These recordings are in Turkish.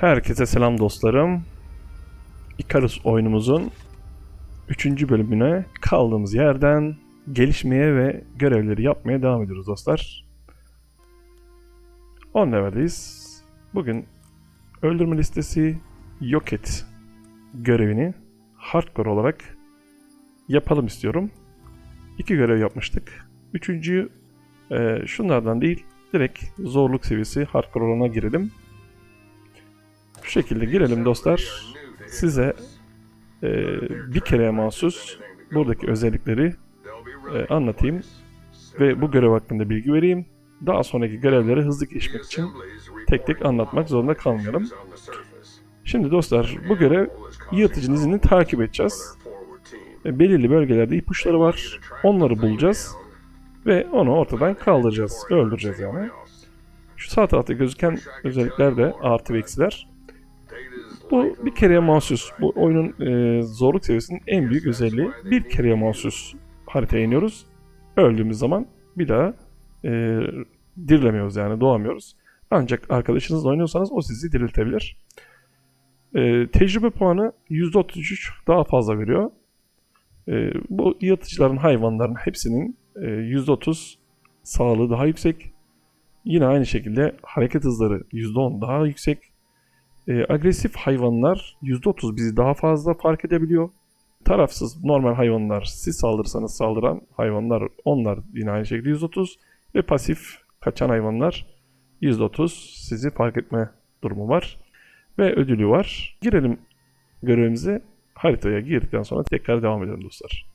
Herkese selam dostlarım. Icarus oyunumuzun 3. bölümüne kaldığımız yerden gelişmeye ve görevleri yapmaya devam ediyoruz dostlar. 10 leveldeyiz. Bugün öldürme listesi yok et görevini hardcore olarak yapalım istiyorum. İki görev yapmıştık. Üçüncüyü e, şunlardan değil direkt zorluk seviyesi hardcore olana girelim. Şekilde girelim dostlar. Size e, bir kereye mahsus buradaki özellikleri e, anlatayım ve bu görev hakkında bilgi vereyim. Daha sonraki görevleri hızlı geçmek için tek tek anlatmak zorunda kalmayalım. Şimdi dostlar bu görev yırtıcının izini takip edeceğiz. E, belirli bölgelerde ipuçları var. Onları bulacağız ve onu ortadan kaldıracağız. Öldüreceğiz yani. Şu sağ tarafta gözüken özellikler de artı ve eksiler. Bu bir kereye mahsus. Bu oyunun e, zorluk seviyesinin en büyük özelliği. Bir kereye mahsus haritaya iniyoruz. Öldüğümüz zaman bir daha e, dirilemiyoruz yani doğamıyoruz. Ancak arkadaşınızla oynuyorsanız o sizi diriltebilir. E, tecrübe puanı %33 daha fazla veriyor. E, bu yırtıcıların, hayvanların hepsinin e, %30 sağlığı daha yüksek. Yine aynı şekilde hareket hızları %10 daha yüksek. E, agresif hayvanlar %30 bizi daha fazla fark edebiliyor. Tarafsız normal hayvanlar siz saldırırsanız saldıran hayvanlar onlar yine aynı şekilde %30 ve pasif kaçan hayvanlar %30 sizi fark etme durumu var ve ödülü var. Girelim görevimize haritaya girdikten sonra tekrar devam edelim dostlar.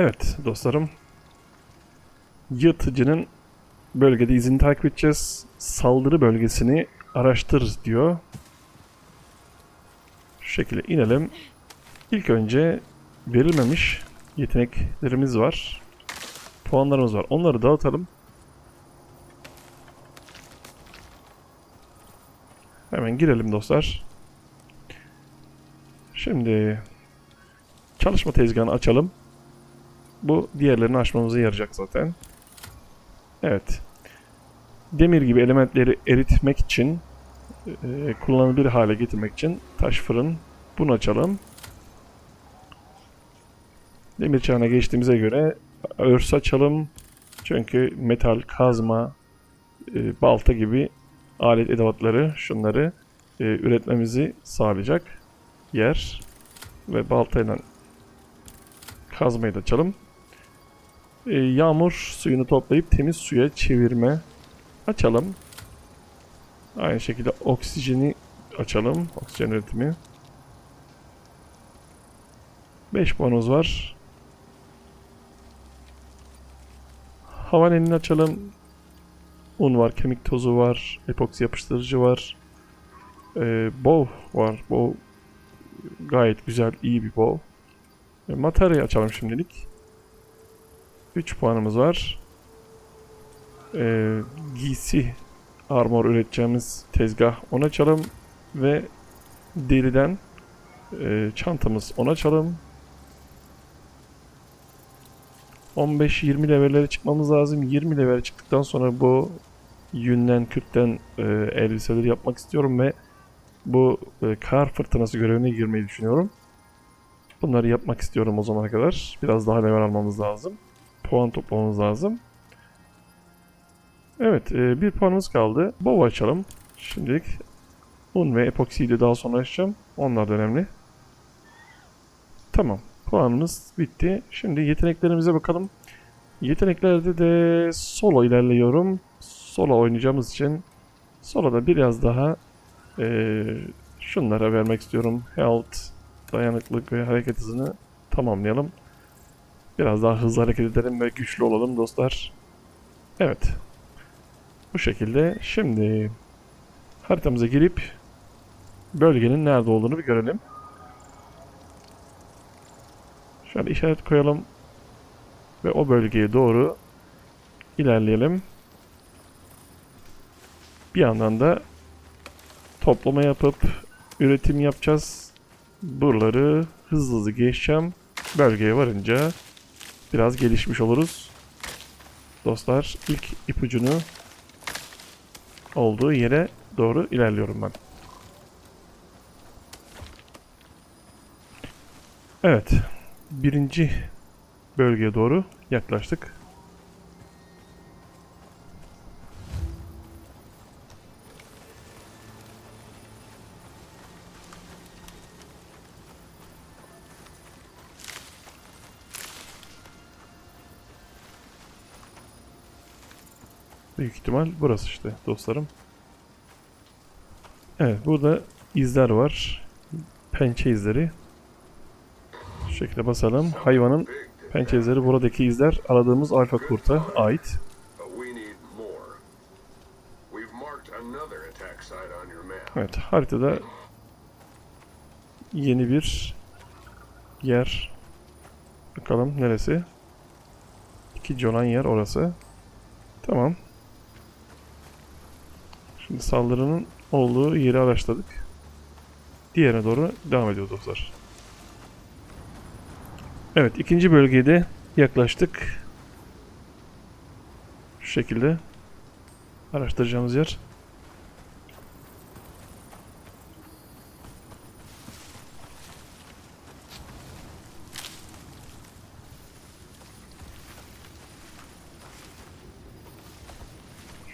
Evet dostlarım. Yırtıcının bölgede izini takip edeceğiz. Saldırı bölgesini araştır diyor. Şu şekilde inelim. İlk önce verilmemiş yeteneklerimiz var. Puanlarımız var. Onları dağıtalım. Hemen girelim dostlar. Şimdi çalışma tezgahını açalım. Bu diğerlerini açmamıza yarayacak zaten. Evet. Demir gibi elementleri eritmek için e, kullanılabilir hale getirmek için taş fırın bunu açalım. Demir çağına geçtiğimize göre örs açalım. Çünkü metal, kazma, e, balta gibi alet edevatları şunları e, üretmemizi sağlayacak yer. Ve baltayla kazmayı da açalım. E, yağmur suyunu toplayıp temiz suya çevirme açalım. Aynı şekilde oksijeni açalım. Oksijen üretimi. 5 puanımız var. Havan elini açalım. Un var, kemik tozu var, epoksi yapıştırıcı var. Ee, bow var. Bow gayet güzel, iyi bir bow. E, materyayı açalım şimdilik. 3 puanımız var. Ee, giysi armor üreteceğimiz tezgah onu açalım ve deriden e, çantamız onu açalım. 15-20 levellere çıkmamız lazım. 20 level çıktıktan sonra bu yünden, kürkten e, elbiseleri yapmak istiyorum ve bu e, kar fırtınası görevine girmeyi düşünüyorum. Bunları yapmak istiyorum o zamana kadar. Biraz daha level almamız lazım. Puan toplamamız lazım. Evet, e, bir puanımız kaldı. Bow açalım. Şimdilik un ve epoksiyi de daha sonra açacağım. Onlar da önemli. Tamam. Puanımız bitti. Şimdi yeteneklerimize bakalım. Yeteneklerde de solo ilerliyorum. Solo oynayacağımız için soloda biraz daha e, şunlara vermek istiyorum. Health, dayanıklık ve hareket hızını tamamlayalım. Biraz daha hızlı hareket edelim ve güçlü olalım dostlar. Evet. Bu şekilde şimdi haritamıza girip bölgenin nerede olduğunu bir görelim. Şöyle işaret koyalım ve o bölgeye doğru ilerleyelim. Bir yandan da toplama yapıp üretim yapacağız. Buraları hızlı hızlı geçeceğim. Bölgeye varınca biraz gelişmiş oluruz. Dostlar ilk ipucunu olduğu yere doğru ilerliyorum ben. Evet. Birinci bölgeye doğru yaklaştık. Büyük ihtimal burası işte dostlarım. Evet burada izler var. Pençe izleri. Şu şekilde basalım. Hayvanın pençe izleri buradaki izler aradığımız alfa kurta ait. Evet haritada yeni bir yer. Bakalım neresi? İkinci olan yer orası. Tamam. Şimdi saldırının olduğu yeri araştırdık. Diğerine doğru devam ediyoruz dostlar. Evet ikinci bölgeye de yaklaştık. Şu şekilde araştıracağımız yer.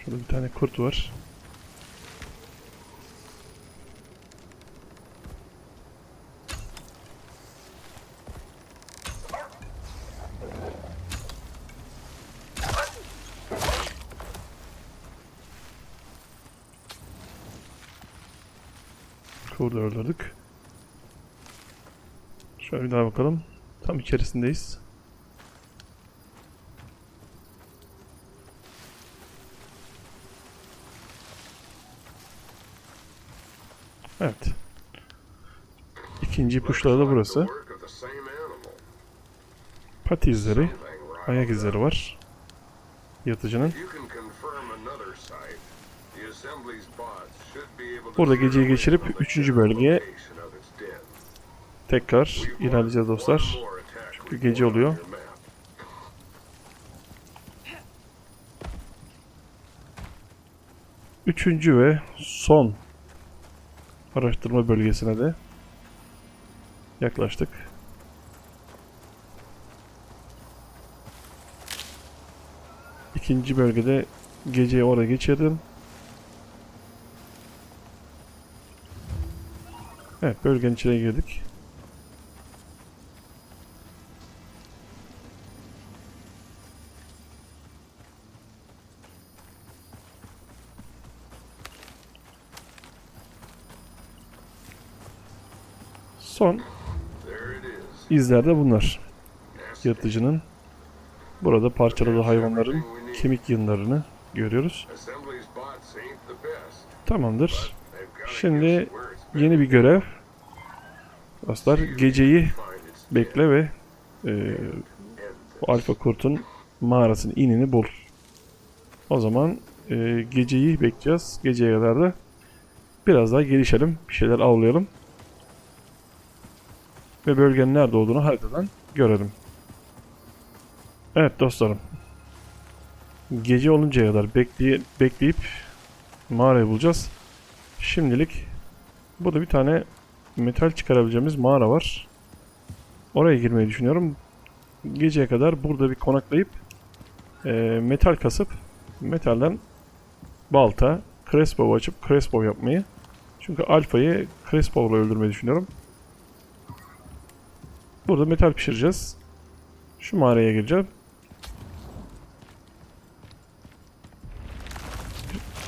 Şurada bir tane kurt var. Kurdu öldürdük. Şöyle bir daha bakalım. Tam içerisindeyiz. Evet. İkinci ipuçları da burası. Pati izleri, ayak izleri var. Yatıcının. Burada geceyi geçirip on the üçüncü general bölgeye tekrar ilerleyeceğiz dostlar. Çünkü gece oluyor. Üçüncü ve son araştırma bölgesine de yaklaştık. İkinci bölgede geceyi oraya geçirdim. Evet bölgenin içine girdik. Son izler de bunlar. Yırtıcının burada parçaladığı hayvanların kemik yığınlarını görüyoruz. Tamamdır. Şimdi. Yeni bir görev. Dostlar geceyi bekle ve e, bu alfa kurtun mağarasının inini bul. O zaman e, geceyi bekleyeceğiz. Geceye kadar da biraz daha gelişelim. Bir şeyler avlayalım. Ve bölgenin nerede olduğunu haritadan görelim. Evet dostlarım. Gece oluncaya kadar bekleye, bekleyip mağarayı bulacağız. Şimdilik burada bir tane metal çıkarabileceğimiz mağara var. Oraya girmeyi düşünüyorum. Geceye kadar burada bir konaklayıp e, metal kasıp metalden balta, crossbow açıp crossbow yapmayı. Çünkü alfayı crossbow'la öldürmeyi düşünüyorum. Burada metal pişireceğiz. Şu mağaraya gireceğim.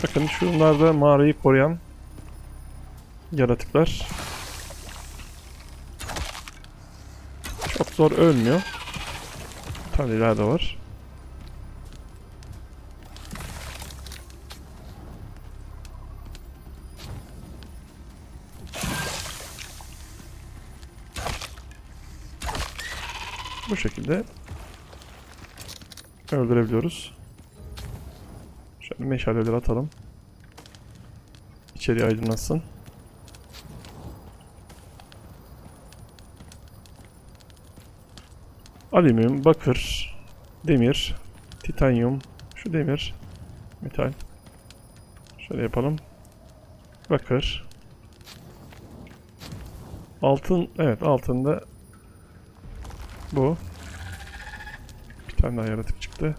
Bakın şunlar da mağarayı koruyan yaratıklar. Çok zor ölmüyor. Tam ileride var. Bu şekilde öldürebiliyoruz. Şöyle meşaleleri atalım. İçeri aydınlatsın. Alüminyum, bakır, demir, titanyum, şu demir, metal. Şöyle yapalım. Bakır. Altın, evet altında bu. Bir tane daha yaratık çıktı.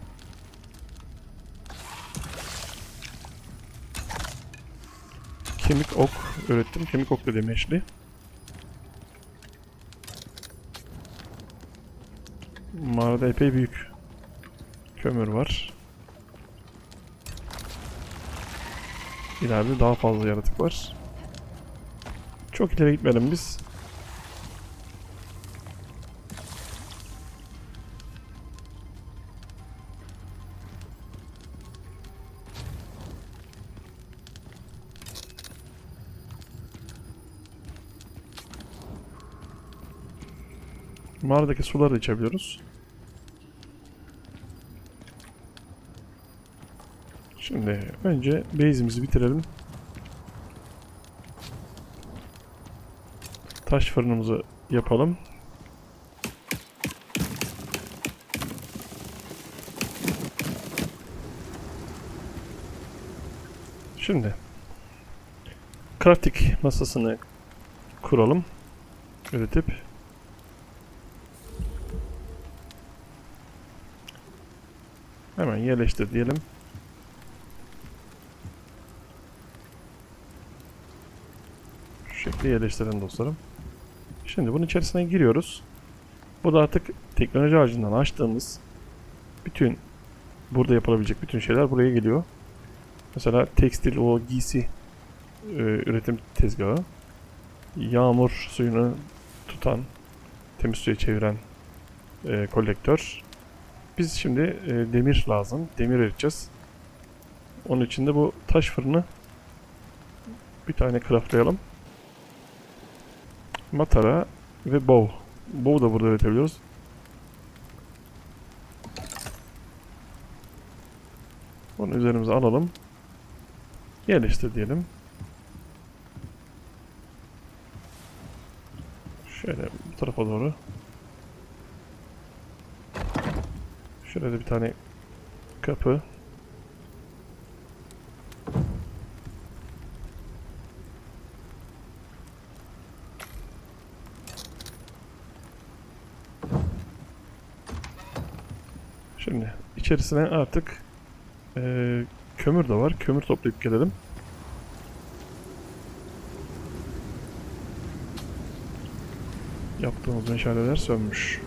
Kemik ok ürettim. Kemik ok da demeçli. Mağarada epey büyük kömür var. İleride daha fazla yaratık var. Çok ileri gitmedim biz. Mağaradaki suları içebiliyoruz. Şimdi önce base'imizi bitirelim. Taş fırınımızı yapalım. Şimdi crafting masasını kuralım. Üretip hemen yerleştir diyelim. Şekilde yerleştirelim dostlarım. Şimdi bunun içerisine giriyoruz. Bu da artık teknoloji ağacından açtığımız bütün burada yapılabilecek bütün şeyler buraya geliyor. Mesela tekstil o giysi e, üretim tezgahı. Yağmur suyunu tutan, temiz suya çeviren e, kolektör. Biz şimdi e, demir lazım. Demir eriteceğiz. Onun için de bu taş fırını bir tane craftlayalım. Matara ve bow. Bow da burada üretebiliyoruz. Bunu üzerimize alalım. Yerleştir diyelim. Şöyle bu tarafa doğru. Şurada bir tane kapı. Şimdi içerisine artık eee, kömür de var. Kömür toplayıp gelelim. Yaptığımız meşaleler sönmüş.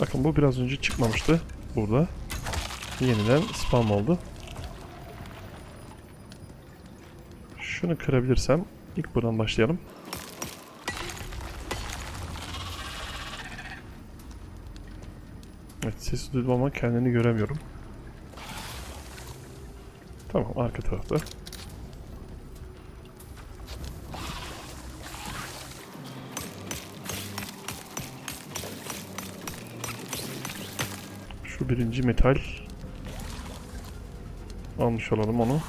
Bakın bu biraz önce çıkmamıştı burada. Yeniden spam oldu. Şunu kırabilirsem ilk buradan başlayalım. Evet sesi duydum ama kendini göremiyorum. Tamam arka tarafta. Şu birinci metal. Almış olalım onu.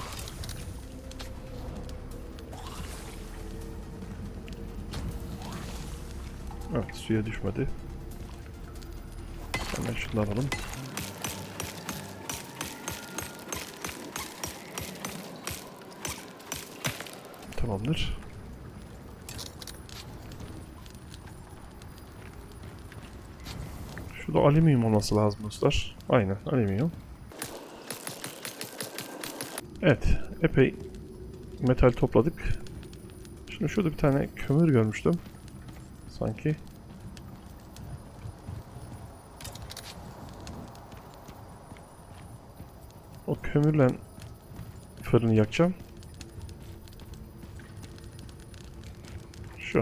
Evet suya düşmedi. Hemen şunu alalım. Tamamdır. Şurada alüminyum olması lazım dostlar. Aynen alüminyum. Evet epey metal topladık. Şimdi şurada bir tane kömür görmüştüm. Sanki. O kömürle fırını yakacağım. Şu.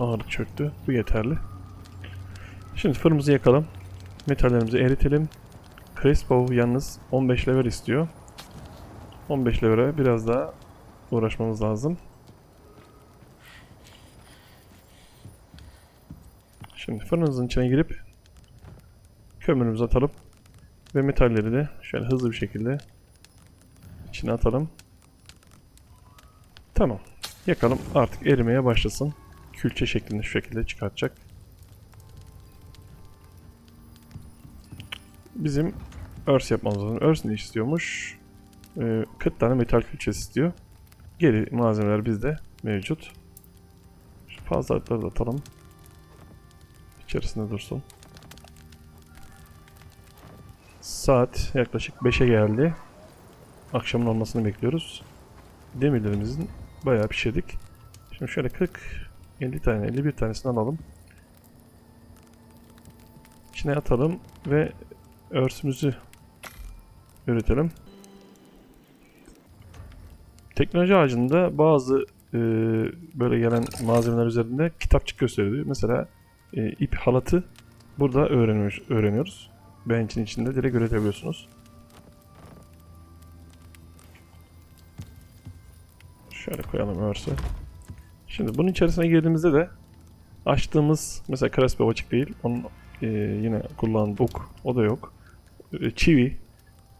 Ağırlık çöktü. Bu yeterli. Şimdi fırınımızı yakalım. Metallerimizi eritelim. Crespo yalnız 15 level istiyor. 15 level'e biraz daha uğraşmamız lazım. Şimdi fırınımızın içine girip kömürümüzü atalım. Ve metalleri de şöyle hızlı bir şekilde içine atalım. Tamam. Yakalım artık erimeye başlasın. Külçe şeklinde şu şekilde çıkartacak. Bizim örs yapmamız lazım. Örs ne istiyormuş? Ee, 40 tane metal külçesi istiyor. Geri malzemeler bizde mevcut. Şu fazlalıkları da atalım. İçerisinde dursun. Saat yaklaşık 5'e geldi. Akşamın olmasını bekliyoruz. Demirlerimizin bayağı pişirdik. Şimdi şöyle 40 50 tane 51 tanesini alalım. İçine atalım ve örsümüzü üretelim. Teknoloji ağacında bazı e, böyle gelen malzemeler üzerinde kitapçık gösteriyor. Mesela e, ip halatı burada öğreniyoruz. öğreniyoruz. Bench'in içinde direkt üretebiliyorsunuz. Şöyle koyalım örse. Şimdi bunun içerisine girdiğimizde de açtığımız mesela Crespo açık değil. Onun e, yine kullandığı ok o da yok. E, çivi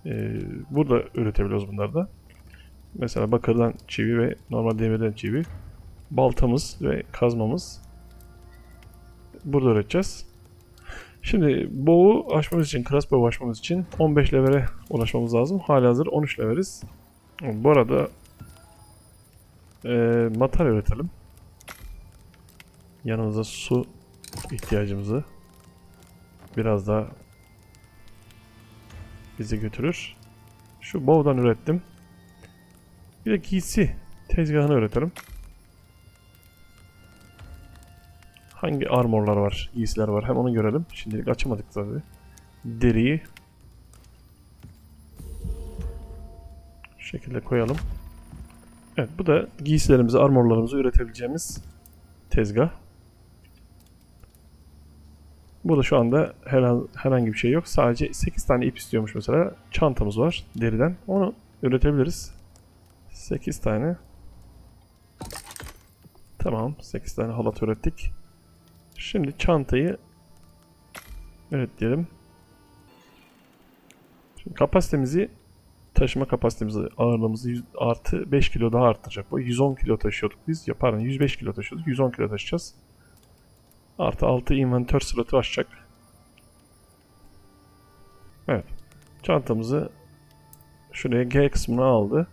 e, burada üretebiliyoruz bunları da. Mesela bakırdan çivi ve normal demirden çivi. Baltamız ve kazmamız burada üreteceğiz. Şimdi boğu açmamız için, crossbow açmamız için 15 levele ulaşmamız lazım. Halihazır 13 leveliz. Bu arada e, materyal üretelim. Yanımıza su ihtiyacımızı biraz daha bize götürür. Şu bow'dan ürettim. Bir de giysi tezgahını üretelim. Hangi armorlar var, giysiler var hem onu görelim. Şimdilik açamadık tabii. Deriyi şu şekilde koyalım. Evet bu da giysilerimizi, armorlarımızı üretebileceğimiz tezgah. Burada şu anda herhangi, bir şey yok. Sadece 8 tane ip istiyormuş mesela. Çantamız var deriden. Onu üretebiliriz. 8 tane. Tamam. 8 tane halat ürettik. Şimdi çantayı üretleyelim. Şimdi kapasitemizi taşıma kapasitemizi, ağırlığımızı artı 5 kilo daha arttıracak. Bu 110 kilo taşıyorduk biz. Ya pardon 105 kilo taşıyorduk. 110 kilo taşıyacağız. Artı 6 inventör slotu açacak. Evet. Çantamızı şuraya G kısmına aldı.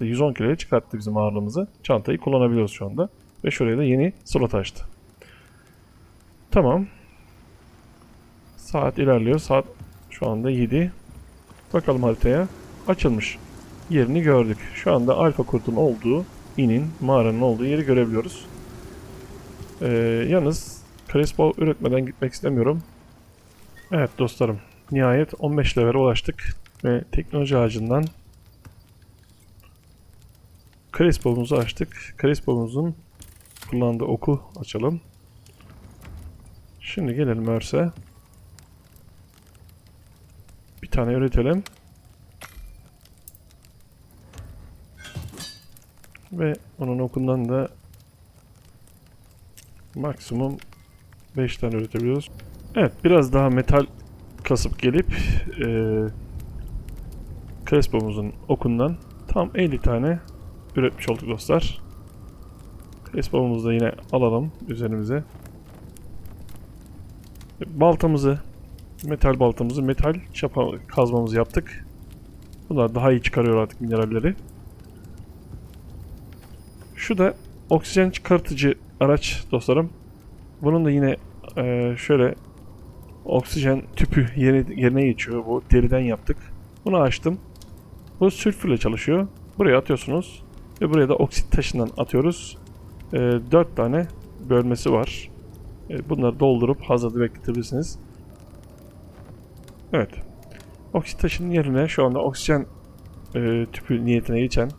110 kiloya çıkarttı bizim ağırlığımızı. Çantayı kullanabiliyoruz şu anda. Ve şuraya da yeni slot açtı. Tamam. Saat ilerliyor. Saat şu anda 7. Bakalım haritaya. Açılmış. Yerini gördük. Şu anda alfa kurtun olduğu, inin, mağaranın olduğu yeri görebiliyoruz. Ee, yalnız Crespo üretmeden gitmek istemiyorum. Evet dostlarım. Nihayet 15 level'e ulaştık. Ve teknoloji ağacından Crespo'muzu açtık. Crespo'muzun kullandığı oku açalım. Şimdi gelelim Örse. Bir tane üretelim. Ve onun okundan da maksimum 5 tane üretebiliyoruz. Evet biraz daha metal kasıp gelip e, Crespo'muzun okundan tam 50 tane üretmiş olduk dostlar. Crespo'muzu da yine alalım üzerimize. Baltamızı, metal baltamızı, metal çapa kazmamızı yaptık. Bunlar daha iyi çıkarıyor artık mineralleri. Şu da oksijen çıkartıcı araç dostlarım. Bunun da yine eee, şöyle oksijen tüpü yerine, yerine geçiyor. Bu deriden yaptık. Bunu açtım. Bu sülfürle çalışıyor. Buraya atıyorsunuz. Ve buraya da oksit taşından atıyoruz. 4 tane bölmesi var. E, Bunları doldurup hazırda bekletebilirsiniz. Evet. Oksit taşının yerine şu anda oksijen e, tüpü niyetine geçen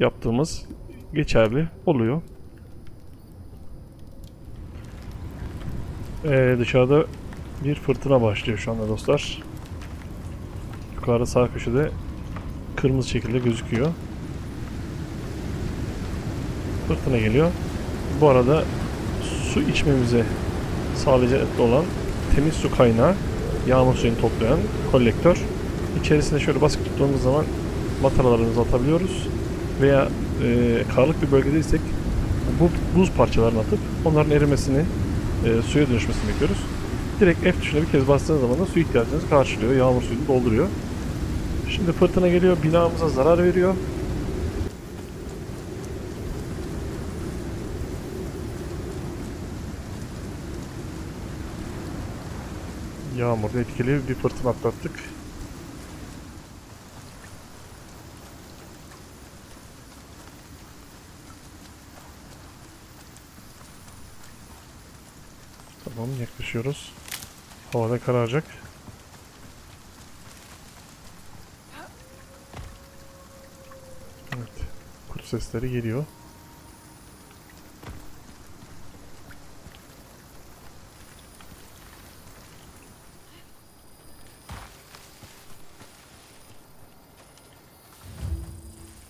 yaptığımız geçerli oluyor. Ee, dışarıda bir fırtına başlıyor şu anda dostlar. Yukarıda sağ köşede kırmızı şekilde gözüküyor. Fırtına geliyor. Bu arada su içmemize sağlayacak olan temiz su kaynağı yağmur suyunu toplayan kolektör. İçerisine şöyle basıp tuttuğumuz zaman mataralarımızı atabiliyoruz. Veya e, karlık bir bölgedeysek bu buz parçalarını atıp onların erimesini, e, suya dönüşmesini bekliyoruz. Direkt F tuşuna bir kez bastığınız zaman da su ihtiyacınızı karşılıyor. Yağmur suyunu dolduruyor. Şimdi fırtına geliyor, binamıza zarar veriyor. Yağmurda etkili bir fırtına atlattık. Tamam yaklaşıyoruz. Havada kararacak. Evet. Kurt sesleri geliyor.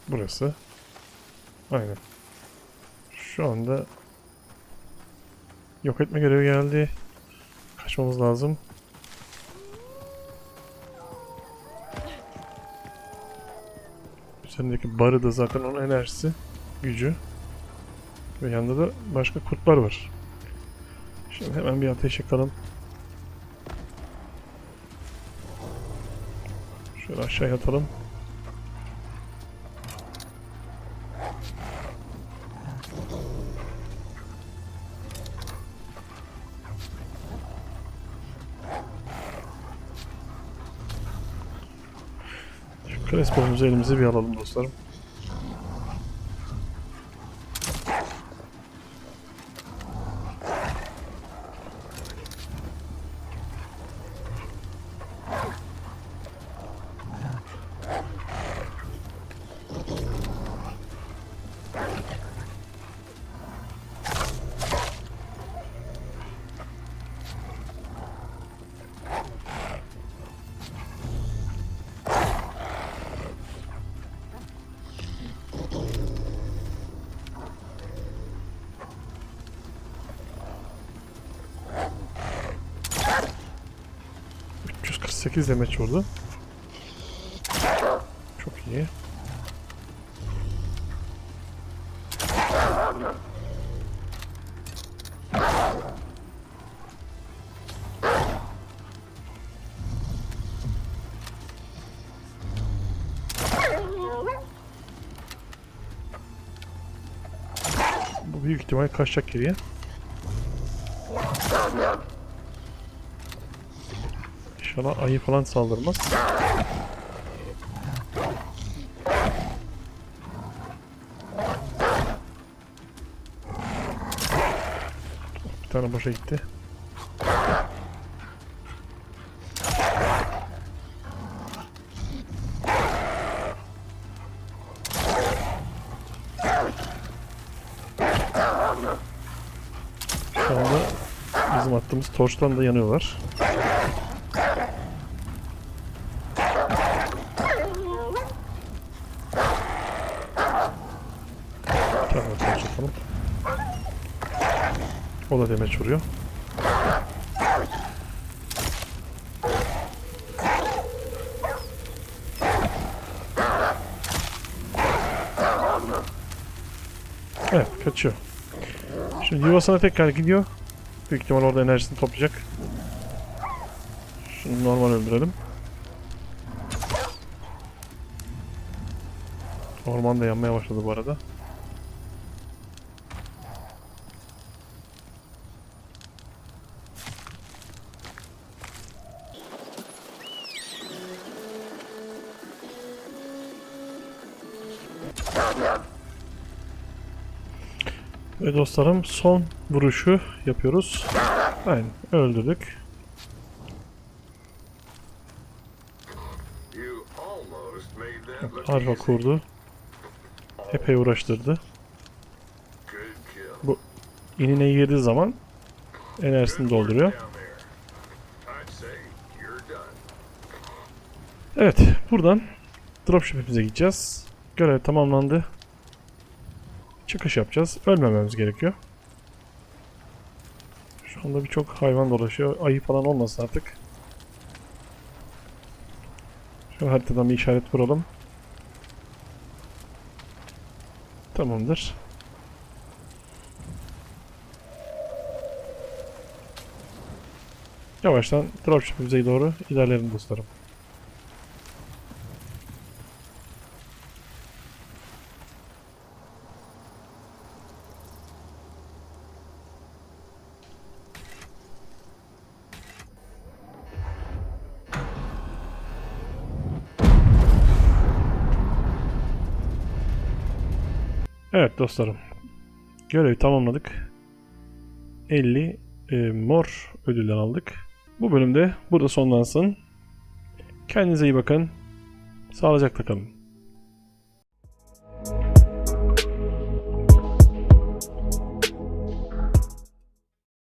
Burası. Aynen. Şu anda yok etme görevi geldi. Kaçmamız lazım. Üzerindeki barı da zaten onun enerjisi, gücü. Ve yanında da başka kurtlar var. Şimdi hemen bir ateş yakalım. Şöyle aşağıya atalım. Crespo'muzu elimize bir alalım dostlarım. Demeç vurdu. Çok iyi. Bu büyük ihtimal kaçacak geriye. İnşallah ayı falan saldırmaz. Bir tane boşa gitti. Şu anda bizim attığımız torçtan da yanıyorlar. Atalım. O da demeç vuruyor. Evet, kaçıyor. Şimdi yuvasına tekrar gidiyor. Büyük ihtimal orada enerjisini toplayacak. Şunu normal öldürelim. Orman da yanmaya başladı bu arada. Ve dostlarım son vuruşu yapıyoruz. Aynen öldürdük. Easy. kurdu. Epey uğraştırdı. Kill. İnine girdiği zaman enerjisini dolduruyor. Evet, buradan dropship'imize gideceğiz. Görev tamamlandı. Çıkış yapacağız. Ölmememiz gerekiyor. Şu anda birçok hayvan dolaşıyor. Ayı falan olmasın artık. Şu haritadan bir işaret vuralım. Tamamdır. Yavaştan dropship'imize doğru ilerleyelim dostlarım. Dostlarım. Görevi tamamladık. 50 e, mor ödülden aldık. Bu bölümde burada sonlansın. Kendinize iyi bakın. Sağlıcakla kalın.